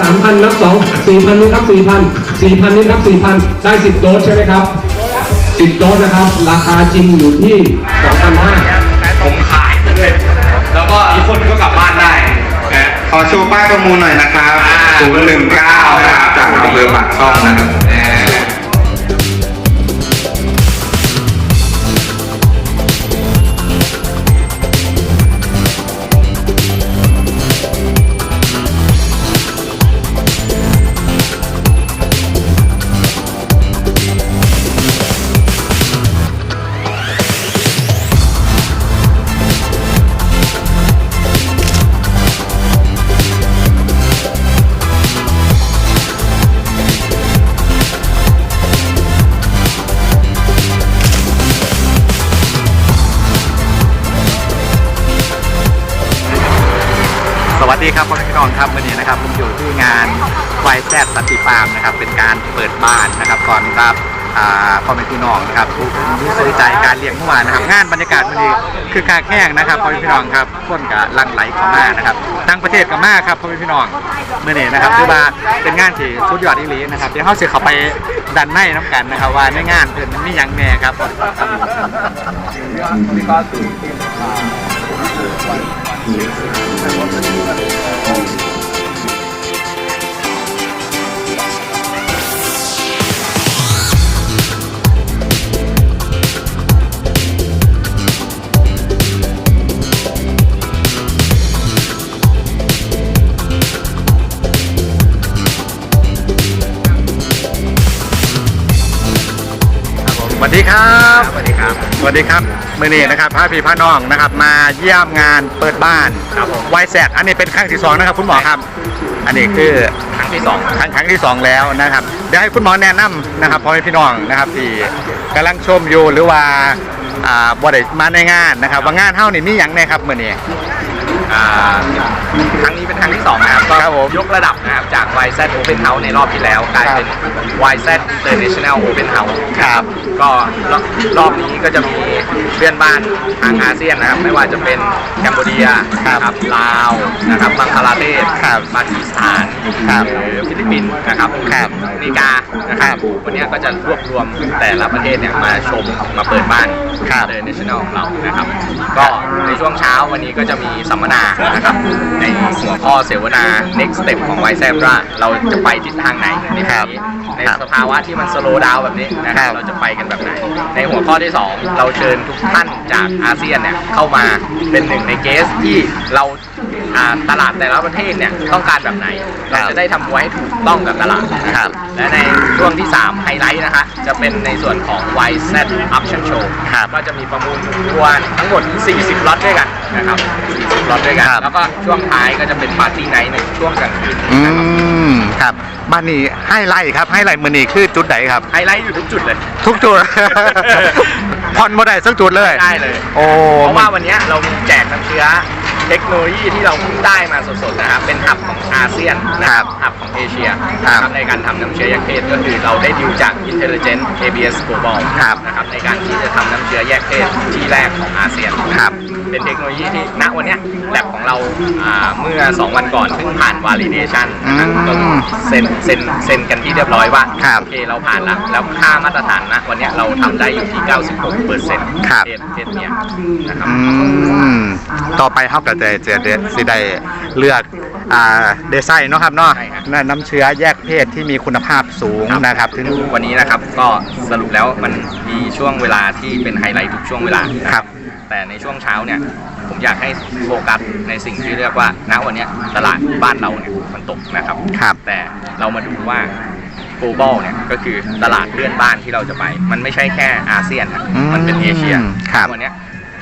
สามพันนับสองสี่พันนี่ครับสี่พันสี่พันนี่ครับสี่พันได้สิบโดสใช่ไหมครับสิบโดสนะครับ ราคาจริงอยู่ที่สองพันห้าผมขายเลยแล้วก็อีกคนก็กลับบ้านได้นะขอโชว์ป้ายประมูลหน่อยนะครับ019นะครับจากอำเภอปากช่องนะครับ สวัสดีครับพ่อแม่พี่น้องครับวันนี้นะครับผมอยู่ที่งานไวแซดสันติฟาร์มนะครับเป็นการเปิดบ้านนะครับก่อนรับพ่อแม่พี่น้องนะครับผู้ที่สนใจการเลี้ยงเมื่อวานนะครับ งานบรรยากาศวันนี้คือกาแข่งนะครับพ่อแม่พี่น้องครับคนกับลังไหลข้ามานะครับต่างประเทศกับมาครับพ่อแม่พี่น้องเมื่อนี้นะครับคือว่าเป็นงานที่สุดยอดอีหลีนะครับเดี๋ยวเขาเสียเข้าไปดันในน้ำกันนะครับ ว่าในงานเพิ่นมีหยังแน่ครับส วัสดีครับมือนี้นะครับพระพี่พระน้องนะครับ มาเยี่ยมงานเปิดบ้านไวแซดอันนี้เป็นครั้งที่สองนะครับคุณหมอครับ อันนี้คือครั้งที่สองครั้งครั้งที่สองแล้วนะครับเดี๋ยวให้คุณหมอแนะนำนะครับพ่อแม่พี่น้องนะครับที่กำลังชมอยู่หรือว่าอ่าบ่ได้มาในงานนะครับว่างานเท่านี่มีอย่างแน่ครับมือนี้อ่าครั้งนี้ ครั้งที่สองนะครับก็ครับผมยกระดับนะครับจาก YZ Open House ในรอบที่แล้วกลายเป็น YZ International Open House ครับก็รอบรอบนี้ก็จะมีเพื่อนบ้านทางอาเซียนนะครับ ไม่ว่าจะเป็นแคนเบเดียครับนะครับลาวนะครับบังคลาเทศครับปากีสถานครับหรือฟิลิปปินส์นะครับครับอเมริกานะคครัรับบวันนี้ก็จะรวบรวมแต่ละประเทศเนี่ยมาชมมาเปิดบ้านครับเลย national ของเรานะครับ ก็ในช่วงเช้าวันนี้ก็จะมีสัมมนานะครับในหัวข้อเสวนา next step ของไวแซมว่าเราจะไปทิศทางไหนในคปีรับนี้ในครับสภาวะที่มันสโลว์ดาวแบบนี้นะคครัรับบเราจะไปกันแบบไหน ในหัวข้อที่ 2 เราเชิญทุกท่านจากอาเซียนเนี่ยเข้ามาเป็นหนึ่งในเกสที่เราอ่าตลาดแต่ละประเทศเนี่ยต้องการแบบไหน เราจะได้ทำตัวให้ถูกต้องกับตลาดนะครับและในช่วงที่ 3 ไฮไลท์นะคะจะเป็นในส่วนของ YZ Option Show ครับก็จะมีประมูลทัวร์ทั้งหมด 40ล็อตด้วยกัน นะครับ40ล็อตด้วยกันครับ แล้วก็ช่วงท้ายก็จะเป็นปาร์ตี้ไนท์ในช่วงกลางคืนอืนะครับมครับบ้านนี้ให้ไล่ครับให้ไล่มือนี้คือจุดไหนครับ ไฮไลท์อยู่ทุกจุดเลย ทุกจุด ผ่อนบ่ได้สักจุดเลยได้เลย โอ้เพราะว่าวันนี้เรามีแจกน้ำเชื้อเทคโนโลยีที่เราเพิ่งได้มาสดๆนะครับ เป็นหับของอาเซียนนะครับหับของเอเชียนะครับในการทำน้ำเชื้อแยกเพศก็คือเราได้ดิวจาก Intelligent ABS Global ครับนะครับในการที่จะทำน้ำเชื้อแยกเพศที่แรกของอาเซียนนะครับ เป็นเทคโนโลยีที่ณวันเนี้ยแลบของเราอ่าเมื่อ 2 วันก่อนเพิ่งผ่าน validation นะครับอืมก็คือเซ็นเซ็นเซ็นกันที่เรียบร้อยว่าครับ โอเคเราผ่านแล้วแล้วค่ามาตรฐานนะวันเนี้ยเราทำได้อยู่ที่ 96เปอร์เซ็นต์ครับเพศเพศเมียนะครับ อืมต่อไปเท่ากับจะจะจะสิได้เลือกอ่าเดซายเนาะครับเนาะใช่ครับ น้ำเชื้อแยกเพศที่มีคุณภาพสูงนะครับถึงวันนี้นะครับก็สรุปแล้วมันมีช่วงเวลาที่เป็นไฮไลท์ทุกช่วงเวลานะครับ แต่ในช่วงเช้าเนี่ยผมอยากให้โฟกัสในสิ่งที่เรียกว่าณวันเนี้ยตลาดบ้านเราเนี่ยมันตกนะครับครับแต่เรามาดูว่า global เนี่ยก็คือตลาดเลื่อนบ้านที่เราจะไป มันไม่ใช่แค่อาเซียนนะอืมมันเป็นเอเชียครับวันเนี้ย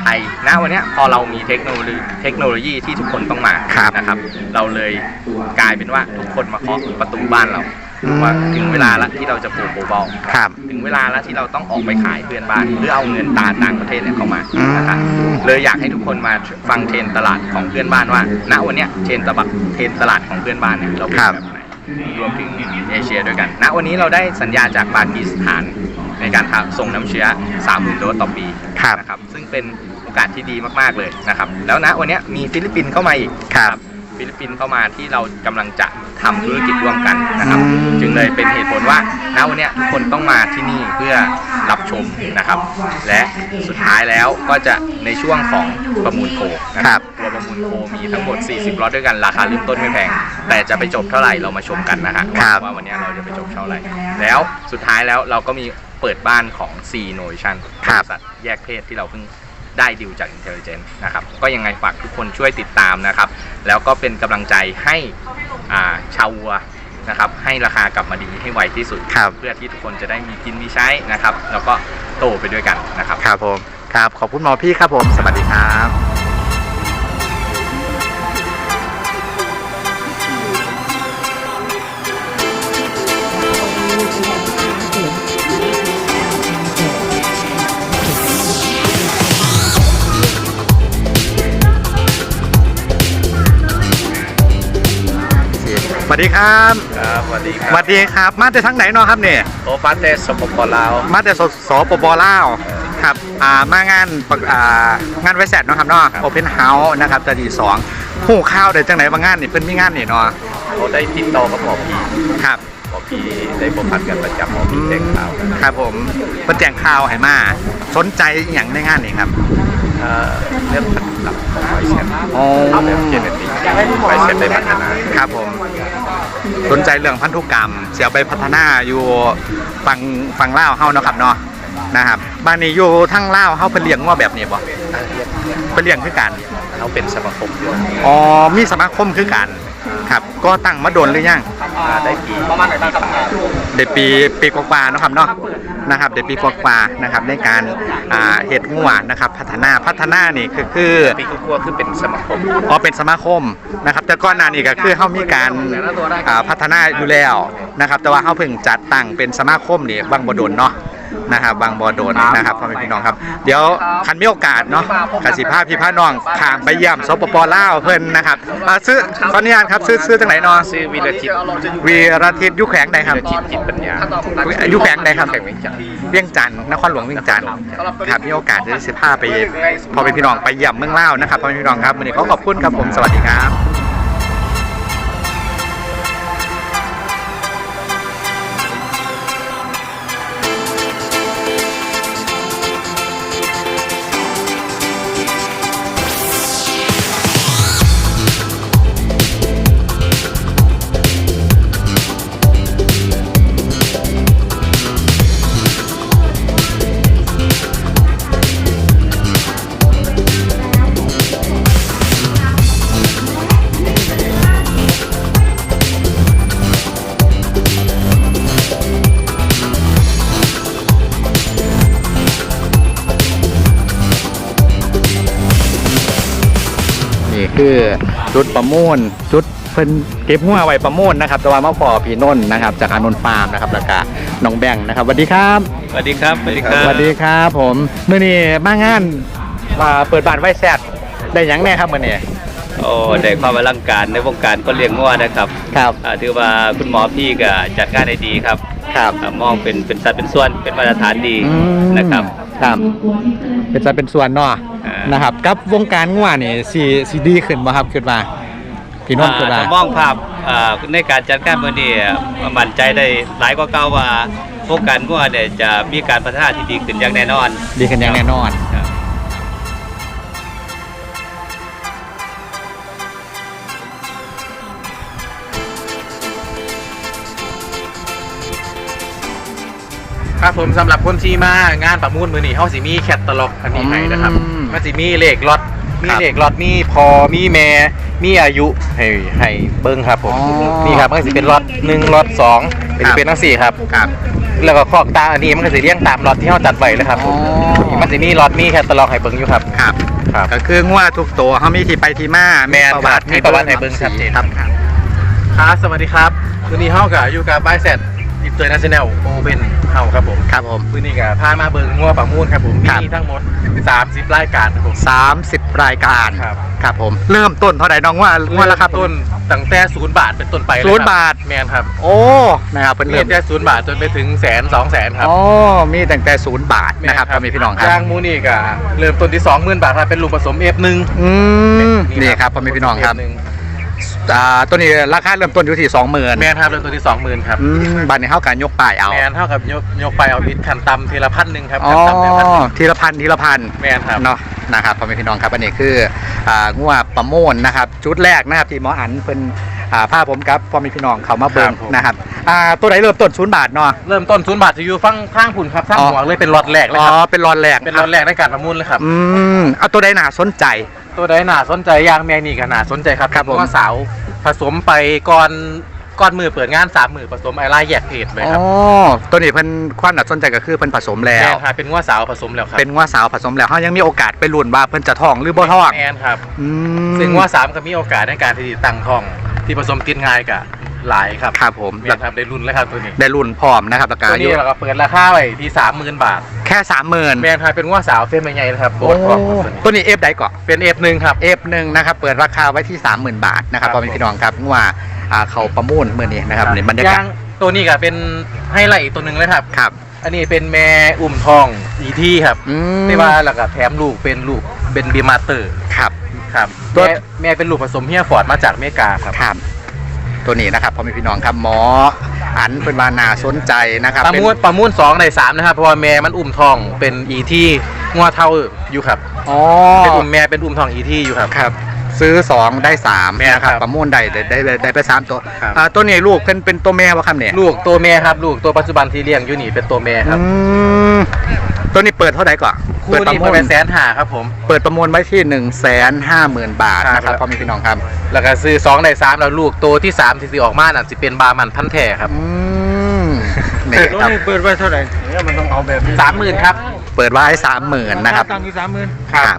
ไทยณวันเนี้ยพอเรามีเทคโนโลยีเทคโนโลยีที่ทุกคนต้องมาครับนะครับ เราเลยกลายเป็นว่าทุกคนมาเคาะประตูบ้านเรา อืมว่าถึงเวลาแล้วที่เราจะปลูก global ครับ ถึงเวลาแล้วที่เราต้องออกไปขายเพื่อนบ้านหรือเอาเงินตาต่างประเทศเนี่ยเข้ามาอืมนะครับเลยอยากให้ทุกคนมาฟังเทรนด์ตลาดของเพื่อนบ้านว่า ณวันเนี้ยเทรนด์ตลาดเทรนด์ตลาดของเพื่อนบ้านเนี่ยเราเป็นครับแบบไหนรวมถึงเอเชียด้วยกัน ณ วันนี้เราได้สัญญาจากปากีสถานในการทำส่งน้ำเชื้อ 30,000โดสต่อปีครับนะครับ ซึ่งเป็นโอกาสที่ดีมากๆเลยนะครับ แล้วณวันเนี้ยมีฟิลิปปินส์เข้ามาอีกครับ ฟิลิปปินส์เข้ามาที่เรากำลังจะ ทำธุรกิจร่วมกันนะครับอืมจึงเลยเป็นเหตุผลว่าณวันเนี้ยทุกคนต้องมาที่นี่เพื่อรับชมนะครับ และสุดท้ายแล้วก็จะในช่วงของประมูลโคนะคครัรับบตัวประมูลโคมีทั้งหมด 40 ล็อตด้วยกันราคาเริ่มต้นไม่แพง แต่จะไปจบเท่าไหร่เรามาชมกันนะฮะครับว่าวันเนี้ยเราจะไปจบเท่าไหร่ แล้วสุดท้ายแล้วเราก็มีเปิดบ้านของ C Innovation บริษัทแยกเพศที่เราเพิ่ง ได้ดิวจาก Intelligent นะครับก็ยังไงฝากทุกคนช่วยติดตามนะครับ แล้วก็เป็นกำลังใจให้อ่าชาววัวนะครับให้ราคากลับมาดีให้ไวที่สุด ครับ เพื่อที่ทุกคนจะได้มีกินมีใช้นะครับ แล้วก็โตไปด้วยกันนะครับ ครับผม ครับ ขอบคุณหมอพี่ครับผม สวัสดีครับ วัสดีครับครับสวัสดีคสรับวัสดีครับ มาจากทางไหนเนาะครับเนี่ยโตฟัสเตสปปลาวมาแต่สสปปลาวครับอ่ามางานปกอ่างานไวแซดเนาะครับเนาะครับโอเพนเฮาส์นะครับจะดีสองหูข้าวได้จังไหนบางงานนี่เพิ่นมีงานนี่เนาะเขาได้ติดต่อกับหมอพีครับหมอพีได้พบพันกันประจำหมอพีแจ้งข่าวครับผมเพิ่นแจ้งข่าวให้มาสนใจอหย่างในงานนี่ครับ เอ่อเรื่องพันธุกรรมของไวเชนอ๋อทำแบบเจเนติกไวเชนได้พัฒนาครับผม สนใจเรื่องพันธุกรรม เสียไปพัฒนาอยู่ฝั่งฝั่งลาวเฮาเนาะครับเนาะนะครับบ้านนี้อยู่ทั้งลาวเฮาเพิ่นเลี้ยงว่าแบบนี้บ่เพิ่นเลี้ยงคือกันเขาเป็นสมาคมอยู่อ๋อมีสมาคมคือกันครับ ก็ตั้งมาโดนหรือยังมาได้ปีประมาณไหนบ้างครับเด็ดปีปีกว่าๆเนาะครับเนาะ นะครับเด็ดปีกว่าๆนะครับในการอ่าเห็ดงัวนะครับพัฒนาพัฒนานี่คือคือปีกลัวคือเป็นสมาคมอ๋อเป็นสมาคมนะครับแต่ก่อนหน้านี้ก็คือเขามีการอ่าพัฒนาอยู่แล้วนะครับแต่ว่าเขาเพิ่งจัดตั้งเป็นสมาคมนี่บางบดลเนาะ นะครับบางบดลนะครับพ่อแม่พี่น้องครับ เดี๋ยวคันมีโอกาสเนาะกสิภาพี่พาน้องขามไปเยี่ยมสปปลาวเพิ่นนะครับอ่าซื้อขออนุญาตครับซื้อซื้อจังไหนเนาะชื่อวีรจิตวีรทิตยุแขวงใดครับวีรจิตจิตปัญญาอยู่แขวงใดครับแข่งเวียงจันทร์เวียงจันทร์นครหลวงเวียงจันทร์ครับมีโอกาสจะได้สิพาไปพอเป็นพี่น้องไปเยี่ยมเมืองเล่าวนะครับพ่อแม่พี่น้องครับวันนี้ขอขอบคุณครับผมสวัสดีครับ คือจุดประมูลจุดเพิ่นเก็บหัวไว้ประมูลนะครับแต่ว่ามาพอพี่นนท์นะครับ จากอานนท์ฟาร์มนะครับแล้วก็น้องแบงค์นะครับสวัสดีครับสวัสดีครับสวัสดีครัสวัสดีครับผมเมื่อนี้มางานมาเปิดบ้านไว้แซดได้หยังแน่ครับมื่อนี้ โอ้ได้ความอลังการในวงการก็เลี้ยงงัวนะครับครับอ่าถือว่าคุณหมอพี่ก็จัดการได้ดีครับครับ อ่ามองเป็นเป็นสัดเป็นส่วนเป็นมาตรฐานดีอืม นะครับ ครับเป็นสัดเป็นส่วนเนาะอ่านนะครับ กับวงการงัวนี่สีสีดีขึ้นบ่ครับคิดว่าพี่นนท์คิดว่าอ่าถ้ามองภาพอ่าในการจัดการมื้อนี้มั่นใจได้หลายกว่าเก่าว่าวงการงัวเนี่ยจะมีการพัฒนาที่ดีขึ้นอย่างแน่นอน ดีขึ้นอย่างแน่นอน ผมสำหรับคนที่มางานประมูลมือนี้เฮาสิมีแคตตาล็อกอันนี้ให้นะครับอืมมันสิมีเลขล็อตมีครับเลขล็อตมีพอมีแม่มีอายุให้ให้เบิ่งครับผมอ๋อนี่ครับมันสิเป็นล็อตหนึ่งล็อตสองเป็นครับ เป็นทั้งสี่ครับ ครับแล้วก็คอกตามอันนี้มันก็สิเรียงตามล็อตที่เฮาจัดไว้เลยครับผมอ๋อ มันสิมีล็อตมีแคตตาล็อกให้เบิ่งอยู่ครับ ครับ ครับ ก็คืองัวทุกตัวเขามีที่ไปที่มาแม่นครับมีประวัติให้เบิ่งชัดเจน ครับ ครับ สวัสดีครับวันนี้เฮากับอยู่กับไบเซ็ต อินเตอร์เนชั่นแนลโอเ n นเฮาครับผมครับผมวันนี้ก็พามาเบิ่งงัวประมูลครับผม ครับ มีทั้งหมด 30 รายการครับผม 30 รายการครับ ครับผม เริ่มต้นเท่าไหร่น้องว่าว่าราคาต้นตั้งแต่ศูนย์บาทเป็นต้นไปเลยศูนย์คบาท แมนครับ โอ้ นะครับเป็นมีเริ่มแต่ศูนย์บาทจนไปถึงแสนสองแสนครับอ๋อมีตั้งแต่ศูนย์บาทนะครับพ่อแมีพี่น้องครับ ย่างมูนี่ก็เริ่มต้นที่ 20,000 บาทครับเป็นลูกผสม F1 อืม นี่ครับพ่อแมีพี่น้องครับ F1 อ่าตัวนี้ราคาเริ่มต้นอยู่ที่20,000แมนครับเริ่มต้นที่สองหมื่นครับอืมบัดนี้เฮาการยกป้ายเอา แมนเท่ากับยกยกไปเอาบิดคันต่ำทีละพันหนึ่งครับอ๋อคันต่ำเนี่ยพันหนึ่งทีละพันทีละพันแมนครับเนาะนะครับพ่อแม่พี่น้องครับอันนี้คืออ่างวประโมนนะครับจุดแรกนะครับที่หมออันเพิ่นอ่าพาผมกับพ่อแม่พี่น้องเขามาเบิ่งครับผมนะครับอ่าตัวไหนเริ่มต้นศูนย์บาทเนาะเริ่มต้นศูนย์บาทจะอยู่ฟังข้างผุนครับสร้างอ๋อหัวเลยเป็นล็อตแรกเลยอ๋อครับเป็นรอนแรกเป็นล็อตแรกในการประมูลเลยครับอืมเอาตัวใดน่าสนใจ ตัวใดหนาสนใจยางแมนี่ก็น่าสนใจครับครับผมว่าสาวผสมไปก่อนก่อนมือเปิดงานสามมือผสมไอไลน์แยกเพจเลยอ๋ครับอตัวนี้เพิ่นความน่าสนใจก็คือเพิ่นผสมแล้แมวนครับเป็นว่าสาวผสมแล้วครับเป็นงวสาวผสมแล้วเฮายังมีโอกาสไปลุ้นว่าเพิ่นจะท้องหรือบ่ท้องแมนครับ อืมซึ่งว่าสามก็มีโอกาสในการที่จะตั้งท้องที่ผสมติดง่ายกับ หลายครับครับผมแมนครับได้รุ่นแล้วครับตัวนี้ได้ลุ้นพร้อมนะครับแล้วก็ตัวอายุนี้เราก็เปิดราคาไว้ที่สามหมื่นบาทแค่30,000แมนครับเป็นว่าสาวเส้นใหญ่ๆนะครับโบโอ้ดพร้อมครับตัวนี้ตัวนี้เอฟใดก่อนเป็นเอฟหนึ่งครับ F1 นะครับเปิดราคาไว้ที่ 30,000 บาทนะครับครับ พ่อแม่พี่น้องครับว่าอ่าเขาประมูลเมื่อนี้นะครับในบรรยากาย่าศงตัวนี้ก็เป็นให้ไลท์อีกตัวหนึ่งเลยครับ ครับอันนี้เป็นแม่อุ่มทองอีที่ครับอืมที่ว่าแล้วก็แถมลูกเป็นลูกเป็นบีมาเตอร์ครับ ครับตัว แม่แม่เป็นลูกผสมเฮียฟอร์ดมาจากอเมริกาครับ ครับ ตัวนี้นะครับพ่อแม่พี่น้องครับหมออันเป็นว่านาสนใจนะครับประเป็นมูลประมูลสองในสามนะครับเพราะว่าแม่มันอุ่มทองเป็นอีที่งัวเท่าอยู่ครับอ๋อเป็นอุ่มแม่เป็นอุ่มทองอีที่อยู่ครับครับ ซื้อ 2 ได้3แม่นะครับครับประมูลได้ได้ได้ได้ได้ไปสามตัวครับอ่าตัวนี้ลูกเป็นเป็นตัวแม่วะครับเนี่ยลูกตัวแม่ครับ ลูกตัวปัจจุบันที่เลี้ยงอยู่นี่เป็นตัวแม่ครับอืม ตัวนี้เปิดเท่าไหร่ก่อนคู่เปิดประนี้มูมันลเป็นแสนหาครับผม เปิดประมูลไว้ที่1 5 0 0 0 0บาทนะครับครับพ่อแม่พี่น้องครับแล้วก็ซื้อสองในสามแล้วลูกตัวที่สามที่สิออกมาน่ะสิเป็นบามันพันแท้ครับอืมนี่ครับเปิดไว้เท่าไหร่เนี่ยมันต้องเอาแบบนี้สามหมื่นครับ เปิดไว้สามหมื่นนะครับตังค์อยู่สามหมื่นครับ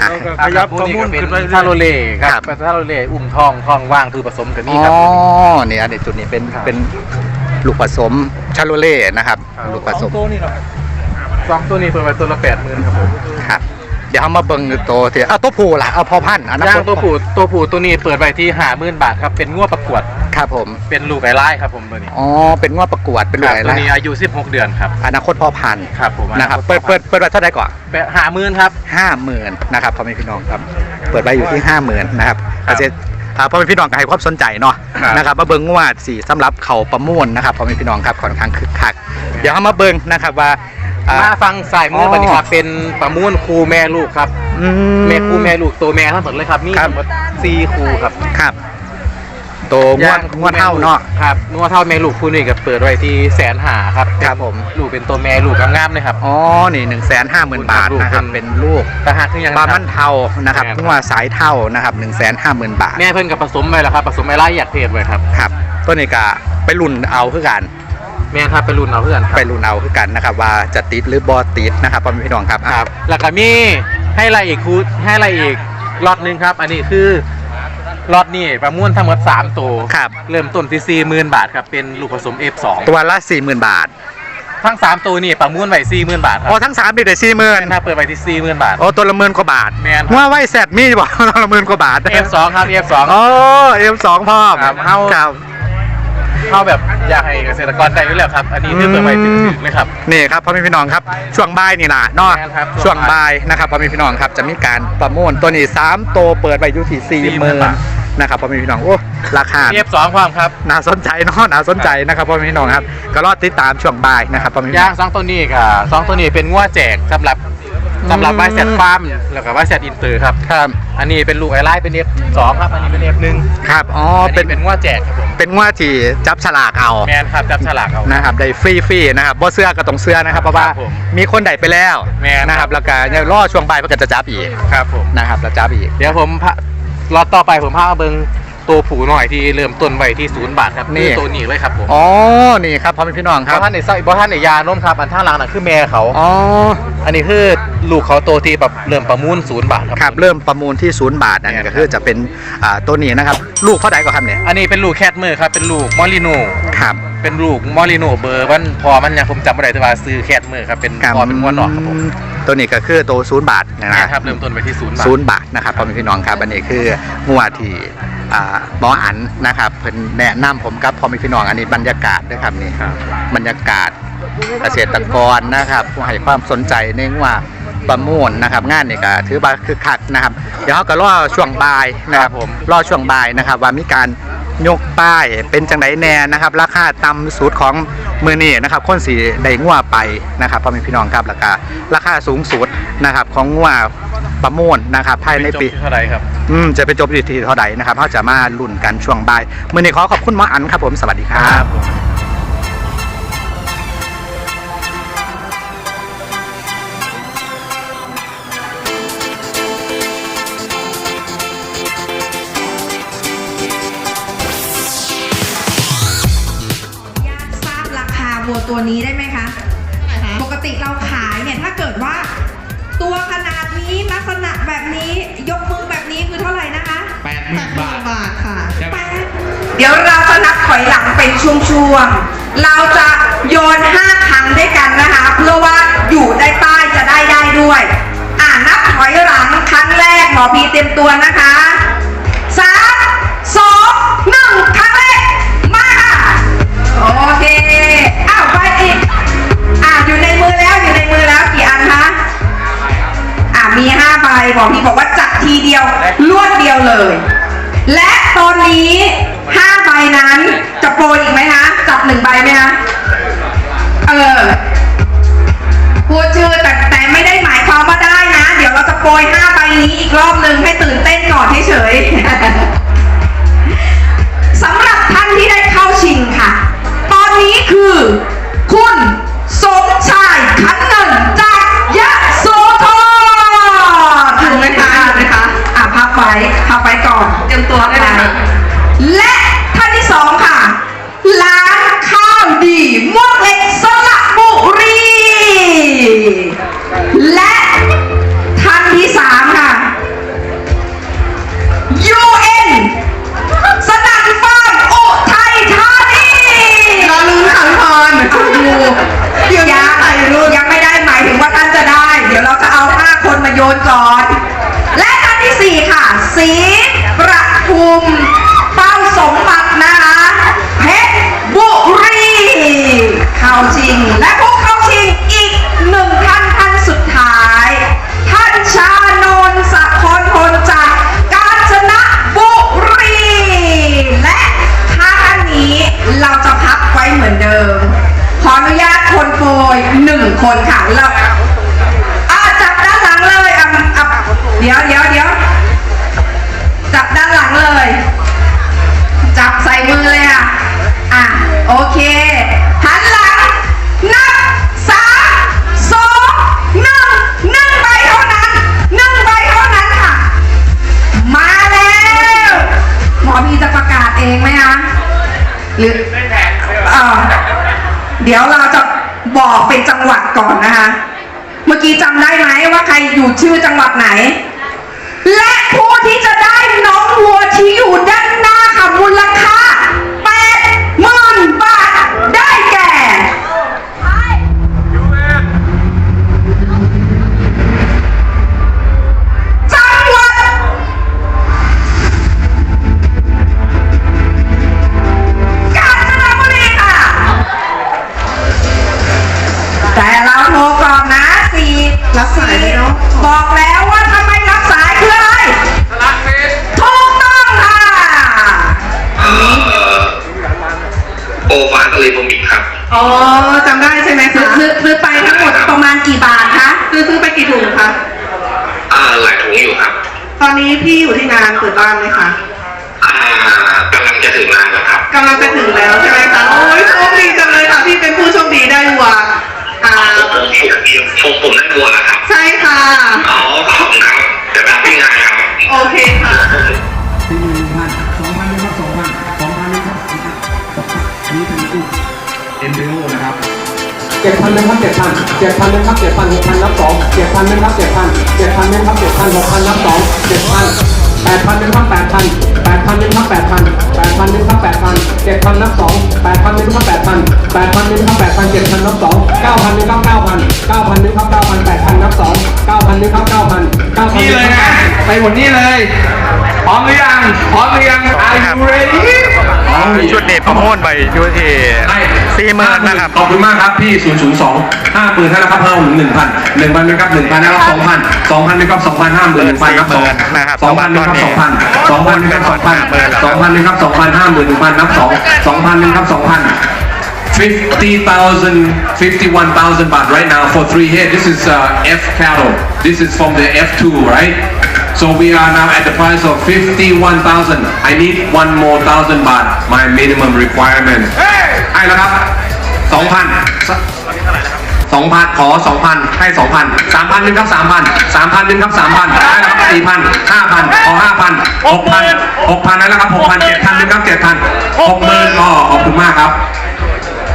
อะแล้วก็ขยับข้อมูลขึ้นไปซาโรเล่คครัรับบเป็นซาโรเล่อุ้มทองทองว่างคือผสมกับนี่อ๋ครับอเนี่ยอันนี้จุดนี้เป็นครับเป็นลูกผสมชาโลเล่นะครับครับลูกผสมตัวนี่เหรอ สองตัวนี้เปิดไปตัวละแปดหมื่นครับผมครับ เดี๋ยวเอามาเบิ่งตัวเถอะเอาตัวผู้ล่ะเอาพอพันธุ์อันนั้นย่างตัวผู้ตัวผู้ตัวนี้เปิดไปที่ห้าหมื่นบาทครับเป็นงวประกวดครับผม เป็นลูกไอไล่ครับผมตัวนี้อ๋อ เป็นงวดประกวดเป็นคลูกรับอะไรตัวนี้อายุ16 เดือนครับอนาคตพอพันธุ์ครับผมนะครับ เปิดเปิดเปิดไว้เท่าไหร่ก่อน หาหมื่นครับ ห้าหมื่นนะครับพ่อแม่พี่น้องครับ เปิดไว้อยู่ที่ห้าหมื่นนะครับครับเกษตรอ่าพ่อแม่พี่น้องก็ให้ความสนใจเนาะครับนะครับมาเบิ่งว่าสีสำหรับเขาประมูลนะครับพ่อแม่พี่น้องครับค่อนข้างคึกคักเดี๋ยวเอามาเบิ่งนะครับว่า อ่า มาฟังสายมืออบันนี้ครับเป็นประมูลครูแม่ลูกครับ อืแม่ครูแม่ลูกตัวแม่ทั้งหมดเลยครับมีครับทั้งหมดสี่ครูครับครับ โตงวดงวดเท่าเนาะ ครับงวดเท่าแม่ลูกคู่นี้ก็เปิดไว้ที่แสนหาครับครับผม ลูกเป็นตัวแม่ลูกงามๆเลยครับ อ๋อ นี่หนึ่งแสนห้าหมื่นบาทนะครับเป็นลูกแต่หากคือยัง ปลามันเทานะครับแม่นครับงวดสายเท่านะครับหนึ่งแสนห้าหมื่นบาทแม่เพิ่นกับผสมไปแล้วครับผสมไอไล่อยากเพจไว้ครับ ครับตัวนี้ก็ไปรุ่นเอาคือกัน แม่ครับไปรุ่นเอาเพื่อนครับ ไปรุ่นเอาคือกันนะครับว่าจะติดหรือบอติดนะครับพ่อแม่พี่น้องครับครับ แล้วก็มีให้ไรอีกคูให้ไรอีกล็อตหนึ่งครับ อันนี้คือล็อตนี่ประมูลทั้งหมด3ตัวครับ เริ่มต้นที่40,000 บาทครับ เป็นลูกผสม F2 ตัวละสี่หมื่นบาท ทั้ง 3 ตัวนี่ประมูลไว้40,000 บาทคอ๋อรับทั้งสามเด็ดสี่หมื่นถ้าเปิดไปที่40,000 บาทโอ้ตัวละหมื่นกว่าบาทแม่นครับ ว่าไว้แซดมีบอกตัวละหมื่นกว่าบาท F2 ครับ F2 อ๋อเอ็มสองพ่อมครับเฮ้าครับ เข้าแบบอยากให้เกษตรกรได้อยู่แล้วครับ อันนี้คือเปิดไปถึงๆเลยครับ นี่ครับพ่อแม่พี่น้องครับช่วงบ่ายนี่นะเนาะแม่นครับช่ช่ววงงบ่าบ่ายยนะครับพ่อแม่พี่น้องครับจะมีการประมูลตัวนี้สามตัวเปิดไว้อยู่ที่สี่หมื่นบาท นะครับพ่อแม่พี่น้องโอ้ราคา F2 ความครับน่าสนใจเนาะน่าสนใจนะครับพ่อแม่พี่น้องครับ ก็รอติดตามช่วงบ่ายนะครับพ่อแม่พี่น้ย่าองงสองตัวนี้กับสองตัวนี้เป็นงัวแจกสำหรับ สำหรับอืมไวแซดฟาร์มแล้วก็ไวแซดอินเตอร์ครับ ครับ อันนี้เป็นลูกไอไลท์เป็น F2 ครับ อันนี้เป็น F1 ครับ อ๋อ อันเป็นี้น เป็นงัวแจกครับผมเป็นว่าที่จับฉลากเอา แมนครับจับฉลากเอา นะครับ ได้ฟรีฟรีๆ นะครับบ่เสื้อก็ต้องเสื้อนะครับ เพราะว่า ครับผมมีคนได้ไปแล้วแม่นนะครับ แล้วก็ยังรอช่วงบ่ายเพื่อจะจับอีก ครับผม นะครับแล้วจับอีก เดี๋ยวผมพาล็อตต่อไปผมพามาเบิง ตัวผูหน่อยที่เริ่มต้นไว้ที่ศูนย์บาทครับนี่ คือตัวนี้เลยครับผมอ๋อ นี่ครับพ่อแม่พี่น้องครับเพราะท่านในไส้เพราะท่านในยานมครับ อันท่างหลังน่ะคือแม่เขา อ๋อ อันนี้คือลูกเขาโตที่แบบเริ่มประมูลศูนย์บาทครับครับเริ่มประมูลที่ศูนย์บาทอันนี้เนี่ยก็คือจะเป็นอ่าตัวนี้นะครับ ลูกเท่าไหร่ก็ครับเนี่ย อันนี้เป็นลูกแคทเมอร์ครับ เป็นลูกมอลิโน ครับ เป็นลูกมอลิโนเบอร์มันพอมันยังผมจำไม่ได้แต่ว่าซื้อแคทเมอร์ครับเป็นพอเป็นวัวหนอกครับผมตัวนี้ก็คือตัวศูนย์บาทนะนะครับเริ่มต้นไปที่ศูนย์บาทศูนย์บาทนะครับพ่อแม่พี่น้องครับอันนี้คืองัวที่อ่าหมออันนะครับเพิ่นแนะนำผมกับพ่อแม่พี่น้องอันนี้บรรยากาศนะครับนี่ครับบรรยากาศเกษตรกรนะครับผู้ให้ความสนใจในงัวประมูลนะครับงานนี่ก็ถือว่าคึกคักนะครับ เดี๋ยวเราก็รอช่วงบ่ายนะครับผมรอช่วงบ่ายนะครับ ว่ามีการ ยกป้ายเป็นจังไดแน่นะครับ ราคาต่ำสุดของมือนี่นะครับคนสีได้งัวไปนะครับพ่อแม่พี่น้องครับแล้วก็ราคาสูงสุดนะครับของงัวประมูลนะครับภายในปี เท่าไหร่ครับ อืมจะไปจบที่เท่าใดนะครับเขาจะมาลุ้นกันช่วงบ่ายมื่อนี้ขอขอบคุณหมออันครับผมสวัสดีครับ อพีเตรียมตัวนะคะสามสองหนึ่งครั้งแรกมาค่ะโอเคอ้าวไปอีกอ่าอยู่ในมือแล้วอยู่ในมือแล้วกี่อันคะอ่ามีห้าใบบอกพี่บอกว่าจัดทีเดียวรวดเดียวเลย และตอนนี้ห้าใบนั้นจะโปรยอีกไหมคะจับหนึ่งใบไหมคะเออพูดชื่อแต่แต่ไม่ได้หมายความว่าได้นะ เดี๋ยวเราจะโปรยห้า นี้อีกรอบหนึ่งให้ตื่นเต้นก่อนเฉยๆสำหรับท่านที่ได้เข้าชิงค่ะ ตอนนี้คือ คุณสมชายขันเงินจากยะโสธรถูกไหมคะถูกไหมคะอะพับไว้พับไว้ก่อน เตรียมตัวได้เลยค่ะและ นก่อน และท่านที่4ค่ะ สีประทุมเป้าสมบัตินะคะ เพชรบุรีเข้าชิง และผู้เข้าชิงอีกหนึ่งท่านท่านสุดท้าย ท่านชานนท์สะพรพลจากกาญจนบุรี และท่านนี้เราจะพับไว้เหมือนเดิม ขออนุญาตคนโปรยหนึ่งคนค่ะเรา เป็นจังหวัดก่อนนะคะ เมื่อกี้จำได้ไหมว่าใครอยู่ชื่อจังหวัดไหน เจ็ดพันนะครับเจ็ดพันเจ็ดพันนะครับเจ็ดพันหกพันนับสองเจ็ดพันนะครับเจ็ดพันเจ็ดพันนะครับเจ็ดพันหกพันนับสองเจ็ดพันแปดพันนะครับแปดพันแปดพันนะครับแปดพันแปดพันนะครับแปดพันเจ็ดพันนับสองแปดพันนะครับแปดพันแปดพันนะครับแปดพันเจ็ดพันนับสองเก้าพันนะครับเก้าพันเก้าพันนะครับเก้าพันแปดพันนับสองเก้าพันนะครับเก้าพันเก้าพันนะครับแปหมดนี่เลย พร้อมหรือยังพร้อมหรือยัง Are you ready ชุดนี้ประมูลไปอยู่ที่สี่หมื่นนะครับ ขอบคุณมากครับพี่002ห้าหมื่นให้แล้วครับเพิ่มหนึ่งพันหนึ่งพันเป็นครับหนึ่งพันแล้วสองพันสองพันเป็นครับสองพันห้าหมื่นหนึ่งพันครับสองนะครับสองพันเป็นครับสองพันสองพันเป็นครับสองพันสองพันเป็นครับสองพันห้าหมื่นหนึ่งพันนับสองสองพันเป็นครับสองพัน 50,000, 51,000 baht right now for three head. This is uh, F cattle. This is from the F2, right? So we are now at the price of 51,000. I need one more thousand baht, my minimum requirement. ให้แล้วครับ 2,000 2,000 ขอ 2,000 ให้ 2,000 3,000นึงครับ 3,000 3,000นึงครับ3,000ได้แล้วครับ4,000 5,000 ขอ 5,000 6,000 6,000ได้แล้วครับ 6,000 7,000นึงครับ7,000 60,000ก็ขอบคุณมากครับ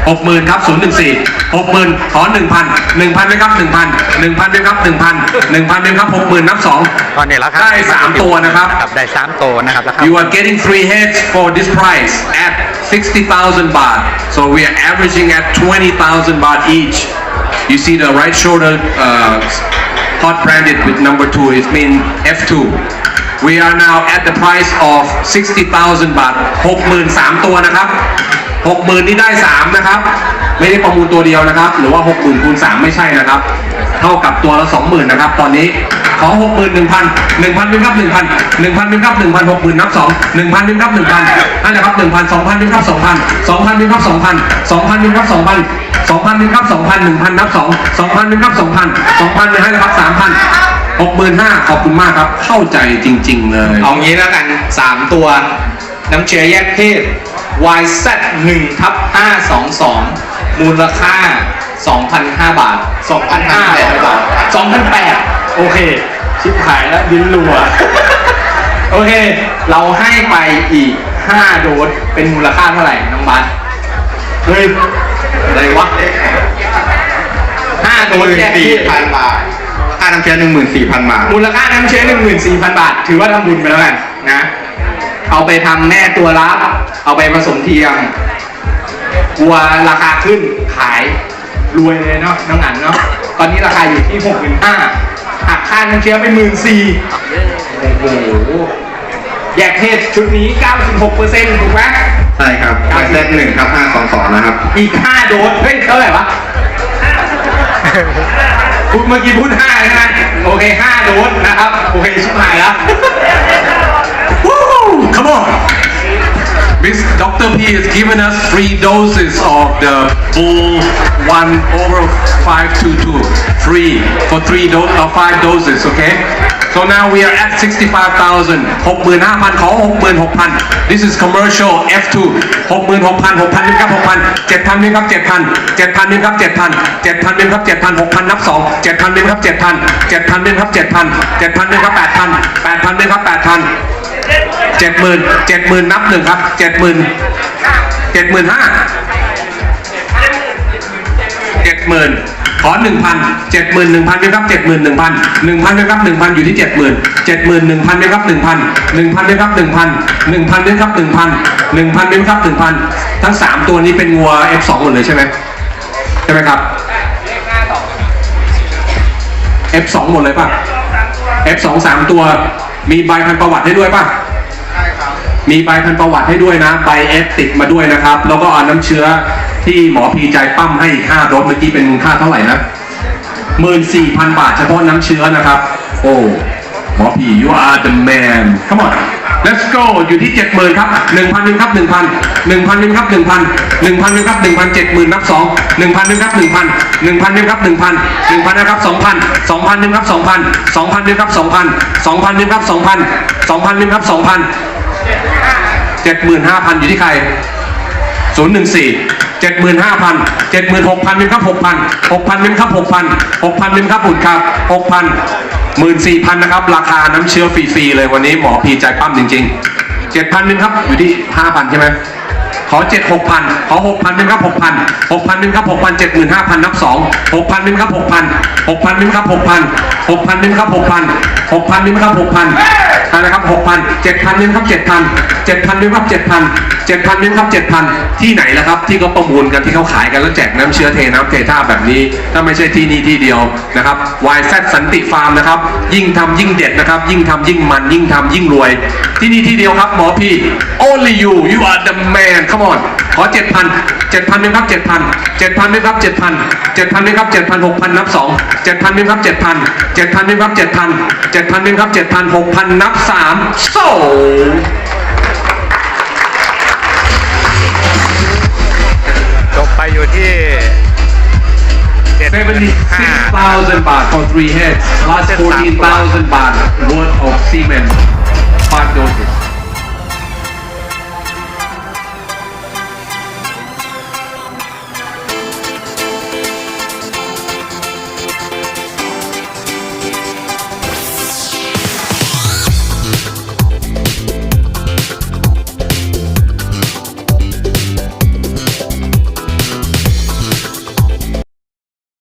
หกหมื่นครับศูนย์หนึ่งสี่หกหมื่นขอหนึ่งพันหนึ่งพันไหมครับหนึ่งพันหนึ่งพันไหมครับหนึ่งพันหนึ่งพันไหมครับหกหมื่นนับสองตอนนี้ราคาได้สามตัวนะครับได้สามตัวนะครับราคา You are getting three heads for this price at 60,000 baht. So we are averaging at 20,000 baht each. You see the right shoulder uh, hot branded with number two. It's mean F2. We are now at the price of 60,000 baht. 63,000 ตัวนะครับ หกหมื่นที่ได้สามนะครับ ไม่ได้ประมูลตัวเดียวนะครับ หรือว่าหกหมื่นคูณสามไม่ใช่นะครับ เท่ากับตัวละสองหมื่นนะครับ ตอนนี้ขอหกหมื่นหนึ่งพันหนึ่งพันพิมครับหนึ่งพันหนึ่งพันพิมครับหนึ่งพันหกหมื่นนับสองหนึ่งพันพิมพ์ครับหนึ่งพันนั่นแหละครับหนึ่งพันสองพันพิมพ์ครับสองพันสองพันพิมพ์ครับสองพันสองพันพิมพ์ครับสองพันสองพันพิมพ์ครับสองพันหนึ่งพันนับสองสองพันพิมพ์ครับสองพันสองพันให้แล้วครับสามพันหกหมื่นห้าขอบคุณมากครับเข้าใจจริง ๆ เลย เอางี้แล้วกันสามตัว น้ำเชื้อแยกเพศ YZ 1ทับ522 มูลค่า2,005บาท 2,500 บาท 2,800 โอเค ชิบหายแล้วดินรัว โอเค เราให้ไปอีก 5 โดส เป็นมูลค่าเท่าไหร่ น้องบัสเฮ้ย อะไรวะ5โดสแยกเพศ14,000 บาท ค่าน้ำเชื้อ14,000 บาท มูลค่าน้ำเชื้อ14,000 บาท ถือว่าทำบุญไปแล้วกันนะ เอาไปทำแม่ตัวรับ เอาไปผสมเทียมวัวราคาขึ้นขายรวยเลยเนาะน้องอันเนาะตอนนี้ราคาอยู่ที่65,000หักค่าน้ำเชื้อไป14,000โอ้โหแยกเพศชุดนี้ 96%ถูกไหมใช่ครับ YZ 1ครับ522 นะครับ อีก 5 โดสเฮ้ยเท่าไหร่วะพูดเมื่อกี้พูด5ใช่ไหมโอเค 5 โดสนะครับ โอเค ชิบหายแล้ว Woo! Come on! Miss Dr. P has given us three doses of the bull one over 522. Three for three dose or five doses, okay? So now we are at 65,000. 65,000 ขอ66,000 This is commercial F2. 66,000 6,000นึงครับ6,000 7,000นึงครับ7,000 7,000นึงครับ7,000 7,000นึงครับ7,000 6,000 นับ 2 7,000นึงครับ7,000 7,000นึงครับ7,000 7,000นึงครับ8,000 8,000นึงครับ8,000 เจ็ดหมื่นเจ็ดหมื่นนับหนึ่งครับเจ็ดหมื่นเจ็ดหมื่นห้าเจ็ดหมื่นขอหนึ่งพันเจ็ดหมื่นหนึ่งพันไหมครับเจ็ดหมื่นหนึ่งพันหนึ่งพันไหมครับหนึ่งพันอยู่ที่เจ็ดหมื่นเจ็ดหมื่นหนึ่งพันไหมครับหนึ่งพันหนึ่งพันไหมครับหนึ่งพันหนึ่งพันไหมครับหนึ่งพันหนึ่งพันไหมครับหนึ่งพันทั้งสามตัวนี้เป็นวัว F2 หมดเลยใช่ไหมใช่ไหมครับ F2 หมดเลยป่ะ F2 สามตัว มีใบพันประวัติให้ด้วยป่ะมีใบพันประวัติให้ด้วยนะใบเอฟติดมาด้วยนะครับ แล้วก็เอาน้ำเชื้อที่หมอพีใจปั้มให้อีก5โดสเมื่อกี้เป็นมูลค่าเท่าไหร่นะหมื่นสี่พันบาทเฉพาะน้ำเชื้อนะครับ โอ้หมอพี you are the man come on let's go อยู่ที่เจ็ดหมื่นครับหนึ่งพันหนึ่งครับหนึ่งพันหนึ่งพันหนึ่งครับหนึ่งพันหนึ่งพันหนึ่งครับหนึ่งพันเจ็ดหมื่นนับสองหนึ่งพันหนึ่งครับหนึ่งพันหนึ่งพันหนึ่งครับหนึ่งพันหนึ่งพันนะครับสองพันสองพันหนึ่งครับสองพันสองพันหนึ่งครับสองพันสองพันหนึ่งครับสองพันสองพันหนึ่งครับสองพันเจ็ดหมื่นห้าพันอยู่ที่ใครศูนย์หนึ่งสี่ เจ็ดหมื่นห้าพันเจ็ดหมื่นหกพันเป็นครับหกพันหกพันเป็นครับหกพันหกพันเป็นครับบุญครับหกพันหมื่นสี่พันนะครับ ราคาน้ำเชื้อฟรีๆเลยวันนี้หมอพีใจปั้มจริงๆเจ็ดพันเป็นครับอยู่ที่ห้าพันใช่ไหม ขอเจ็ดหกพันขอหกพันเป็นครับหกพันหกพันเป็นครับหกพันเจ็ดหมื่นห้าพันนับสองหกพันเป็นครับหกพันหกพันเป็นครับหกพันหกพันนึงครับหกพันหกพันนึงครับหกพันนะครับหกพันเจ็ดพันนึงครับเจ็ดพันเจ็ดพันนึงครับเจ็ดพันเจ็ดพันนึงครับเจ็ดพันที่ไหนล่ะครับที่เขาประมูลกันที่เขาขายกันแล้วแจกน้ำเชื้อเทน้ำเทท่าแบบนี้ ถ้าไม่ใช่ที่นี่ที่เดียวนะครับ YZ สันติฟาร์มนะครับยิ่งทำยิ่งเด็ดนะครับ ยิ่งทำยิ่งมันยิ่งทำยิ่งรวย ที่นี่ที่เดียวครับหมอพี่ only you you are the man come on ขอเจ็ดพันเจ็ดพันนึงครับเจ็ดพันเจ็ดพันนึงครับเจ็ดพันเจ็ดพันนึงครับเจ็ดพันหกพันนับสองเจ็ดพันนึงครับเจ็ดพันเจ็ดพันนึงครับเจ็ดพันเจ็ดพันนึงครับเจ็ดพันหกพันนับสามโซจบไปอยู่ที่เจ็ด76,000 baht for three heads plus 14,000 baht worth of semen five doses